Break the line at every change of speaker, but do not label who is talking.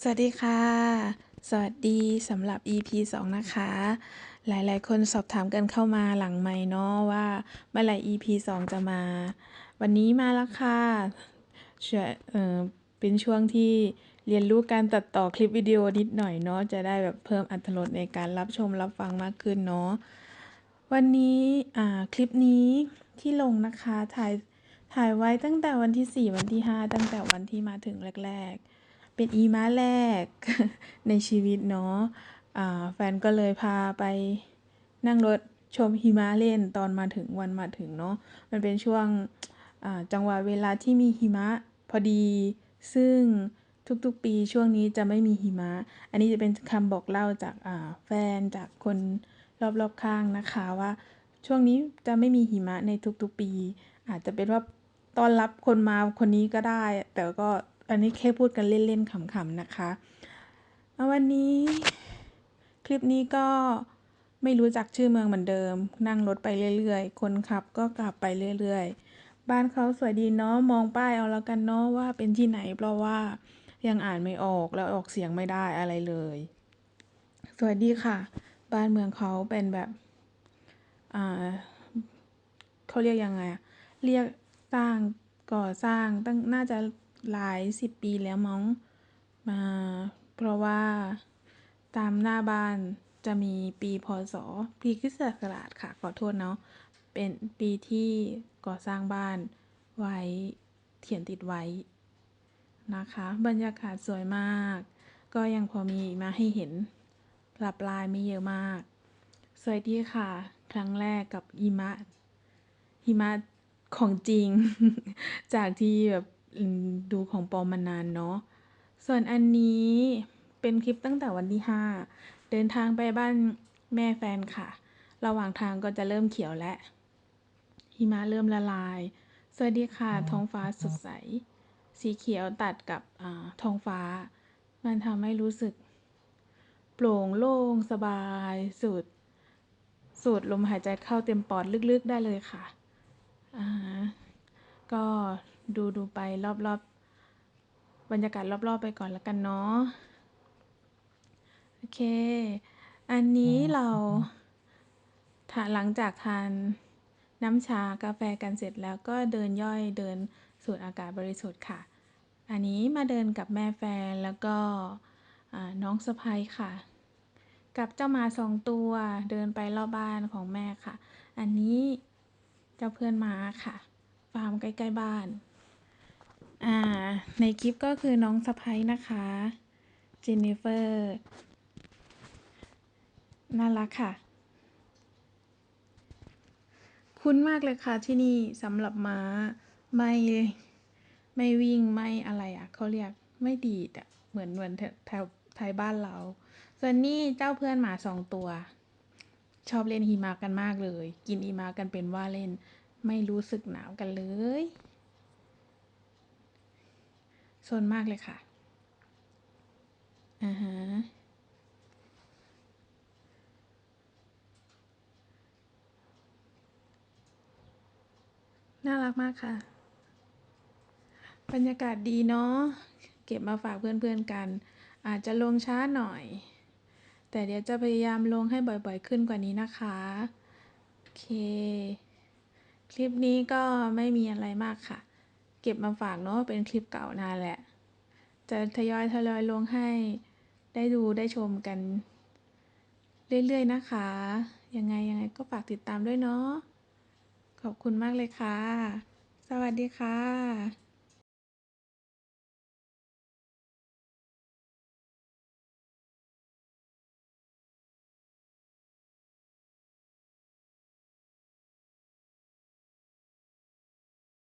สวัสดีค่ะ สวัสดีสำหรับ EP 2 นะคะ หลายๆ คนสอบถามกันเข้ามาหลังไมค์เนาะว่าเมื่อไหร่ EP 2 จะมา วันนี้มาแล้วค่ะช่วยเออเป็นช่วงที่เรียนรู้การตัดต่อคลิปวิดีโอนิดหน่อยเนาะจะได้แบบเพิ่มอรรถรสในการรับชมรับฟังมากขึ้นเนาะวันนี้อ่าคลิปนี้ที่ลงนะคะถ่ายถ่ายไว้ตั้งแต่วันที่ 4 วันที่ 5 ตั้งแต่วันที่มาถึงแรกๆ เป็นอีม้าแรกในชีวิตเนาะแฟนก็เลยพาไปนั่งรถชมหิมะเล่นตอนมาถึงวันมาถึงเนาะมันเป็นช่วงจังหวะเวลาที่มีหิมะพอดี ซึ่งทุกๆปีช่วงนี้จะไม่มีหิมะ อันนี้จะเป็นคำบอกเล่าจากแฟนจากคนรอบๆข้างนะคะว่า ช่วงนี้จะไม่มีหิมะในทุกๆปี อาจจะเป็นว่าต้อนรับคนมาคนนี้ก็ได้ แต่ก็ อันนี้แค่พูดกันเล่นๆขำๆนะคะเอาวันนี้คลิปนี้ก็ไม่รู้จักชื่อเมืองเหมือนเดิม นั่งรถไปเรื่อยๆ คนขับก็กลับไปเรื่อยๆ บ้านเขาสวยดีเนาะมองป้ายเอาแล้วกันเนาะว่าเป็นที่ไหนเพราะว่ายังอ่านไม่ออกแล้วออกเสียงไม่ได้อะไรเลย สวัสดีค่ะ บ้านเมืองเขาเป็นแบบอ่าเขาเรียกยังไงเรียกสร้างก่อสร้างตั้งน่าจะ หลายสิบปีแล้วมั้งมา เพราะว่าตามหน้าบ้านจะมีปีพศปีคริสตศักราชค่ะขอโทษเนาะเป็นปีที่ก่อสร้างบ้านไว้เขียนติดไว้นะคะ บรรยากาศสวยมาก ก็ยังพอมีมาให้เห็นปรับลายไม่เยอะมาก สวัสดีค่ะ ครั้งแรกกับหิมะหิมะของจริง จากที่แบบ ดูของปลอมมานานเนาะ ส่วนอันนี้เป็นคลิปตั้งแต่วันที่ 5 เดินทางไปบ้านแม่แฟนค่ะ ระหว่างทางก็จะเริ่มเขียวและหิมะเริ่มละลาย สวัสดีค่ะ ท้องฟ้าสดใส สีเขียวตัดกับอ่าท้องฟ้า มันทำให้รู้สึก โปร่งโล่งสบายสูดสูดลมหายใจเข้าเต็มปอดลึกๆได้เลยค่ะ อ่าฮะก็ ดูดูไปรอบๆบบรรยากาศรอบๆไปก่อนละกันเนาะโอเค อันนี้เราถ้าหลังจากทานน้ำชากาแฟกันเสร็จแล้วก็เดินย่อยเดินสูดอากาศบริสุทธิ์ค่ะ อันนี้มาเดินกับแม่แฟนแล้วก็น้องสะพ้ยค่ะ กับเจ้าหมาสองตัวเดินไปรอบบ้านของแม่ค่ะ อันนี้เจ้าเพื่อนหมาค่ะ ฟาร์มใกล้ๆบ้าน อ่า ในคลิปก็คือน้องสะพ้ยนะคะเจนนิเฟอร์น่ารักค่ะ คุ้นมากเลยค่ะที่นี่สำหรับม้าไม่ไม่วิ่งไม่อะไรอะเขาเรียกไม่ดีดอะเหมือนเหมือนแถวแถวไทยบ้านเรา ส่วนนี้เจ้าเพื่อนหมาสองตัว ชอบเล่นหิมะกันมากเลย กินหิมะกันเป็นว่าเล่น ไม่รู้สึกหนาวกันเลย โซนมากเลยค่ะอ่าฮะน่ารักมากค่ะ บรรยากาศดีเนาะ เก็บมาฝากเพื่อนๆกัน อาจจะลงช้าหน่อย แต่เดี๋ยวจะพยายามลงให้บ่อยๆขึ้นกว่านี้นะคะ โอเค คลิปนี้ก็ไม่มีอะไรมากค่ะ ก็บมาฝากเนาะเป็นคลิปเก่านานแหละ จะทยอยทยอยลงให้ได้ดูได้ชมกัน เรื่อยๆนะคะ ยังไงยังไงก็ฝากติดตามด้วยเนาะขอบคุณมากเลยค่ะ สวัสดีค่ะ